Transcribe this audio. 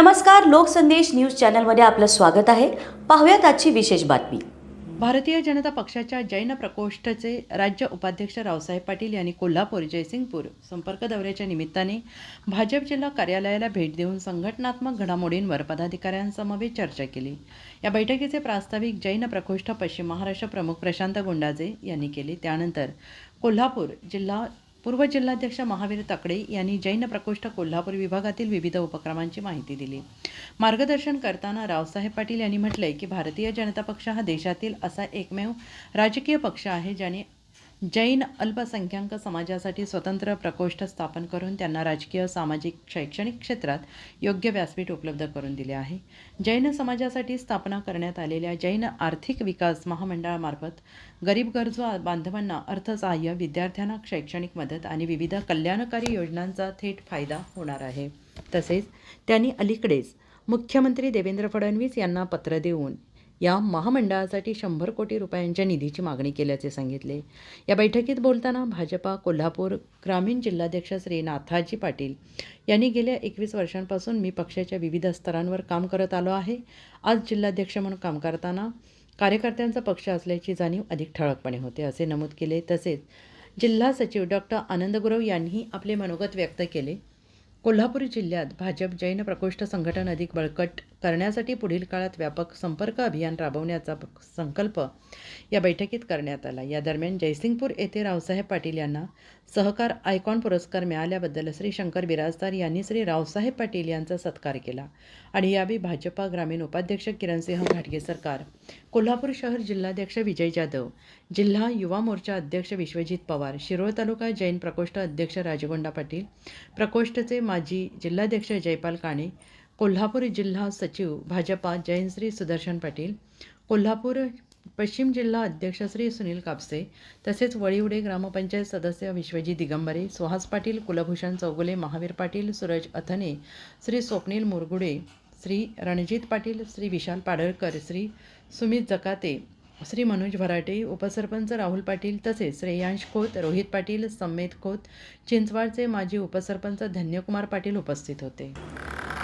नमस्कार लोकसंदेश न्यूज चॅनलमध्ये आपलं स्वागत आहे. पाहूयात आजची विशेष बातमी. भारतीय जनता पक्षाच्या जैन प्रकोष्ठचे राज्य उपाध्यक्ष रावसाहेब पाटील यांनी कोल्हापूर जयसिंगपूर संपर्क दौऱ्याच्या निमित्ताने भाजप जिल्हा कार्यालयाला भेट देऊन संघटनात्मक घडामोडींवर पदाधिकाऱ्यांसमवेत चर्चा केली. या बैठकीचे प्रास्ताविक जैन प्रकोष्ठ पश्चिम महाराष्ट्र प्रमुख प्रशांत गुंडाजे यांनी केले. त्यानंतर कोल्हापूर जिल्हा पूर्व जिल्हाध्यक्ष महावीर तकडे यांनी जैन प्रकोष्ठ कोल्हापूर विभागातील विविध उपक्रमांची माहिती दिली. मार्गदर्शन करताना रावसाहेब पाटील यांनी म्हटलंय की भारतीय जनता पक्ष हा देशातील असा एकमेव राजकीय पक्ष आहे ज्याने जैन अल्पसंख्याक समाजासाठी स्वतंत्र प्रकोष्ठ स्थापन करून त्यांना राजकीय सामाजिक शैक्षणिक क्षेत्रात योग्य व्यासपीठ उपलब्ध करून दिले आहे. जैन समाजासाठी स्थापना करण्यात आलेल्या जैन आर्थिक विकास महामंडळामार्फत गरीब गरजू बांधवांना अर्थसहाय्य विद्यार्थ्यांना शैक्षणिक मदत आणि विविध कल्याणकारी योजनांचा थेट फायदा होणार आहे. तसेच त्यांनी अलीकडेच मुख्यमंत्री देवेंद्र फडणवीस यांना पत्र देऊन या महामंडळासाठी शंभर कोटी रुपयांच्या निधीची मागणी केल्याचे सांगितले. या बैठकीत बोलताना भाजपा कोल्हापूर ग्रामीण जिल्हाध्यक्ष श्री नाथाजी पाटील यांनी गेल्या एकवीस वर्षांपासून मी पक्षाच्या विविध स्तरांवर काम करत आलो आहे. आज जिल्हाध्यक्ष म्हणून काम करताना कार्यकर्त्यांचा पक्ष असल्याची जाणीव अधिक ठळकपणे होते असे नमूद केले. तसेच जिल्हा सचिव डॉक्टर आनंद गुरव यांनीही आपले मनोगत व्यक्त केले. कोल्हापूर जिल्ह्यात भाजप जैन प्रकोष्ठ संघटन अधिक बळकट करण्यासाठी पुढील काळात व्यापक संपर्क अभियान राबवण्याचा संकल्प या बैठकीत करण्यात आला. या दरम्यान जयसिंगपूर येथे रावसाहेब पाटील यांना सहकार आयकॉन पुरस्कार मिळाल्याबद्दल श्री शंकर बिराजदार यांनी श्री रावसाहेब पाटील यांचा सत्कार केला आणि यावेळी भाजपा ग्रामीण उपाध्यक्ष किरणसिंह घाटगे सरकार कोल्हापूर शहर जिल्हाध्यक्ष विजय जाधव जिल्हा युवा मोर्चा अध्यक्ष विश्वजित पवार शिरोळ तालुका जैन प्रकोष्ठ अध्यक्ष राजगोंडा पाटील प्रकोष्ठचे माजी जिल्हाध्यक्ष जयपाल काणे कोल्हापूर जिल्हा सचिव भाजपा जैनश्री सुदर्शन पाटील कोल्हापूर पश्चिम जिल्हा अध्यक्ष श्री सुनील कापसे तसेच वळीवडे ग्रामपंचायत सदस्य विश्वजी दिगंबरे सुहास पाटील कुलभूषण चौगुले महावीर पाटील सूरज अथने श्री स्वप्नील मुरगुडे श्री रणजित पाटील श्री विशाल पाडळकर श्री सुमित जकाते श्री मनोज भराटे उपसरपंच राहुल पाटील तसेच श्रेयांश खोत रोहित पाटील सम्मेत खोत चिंचवाडचे माजी उपसरपंच धन्यकुमार पाटील उपस्थित होते.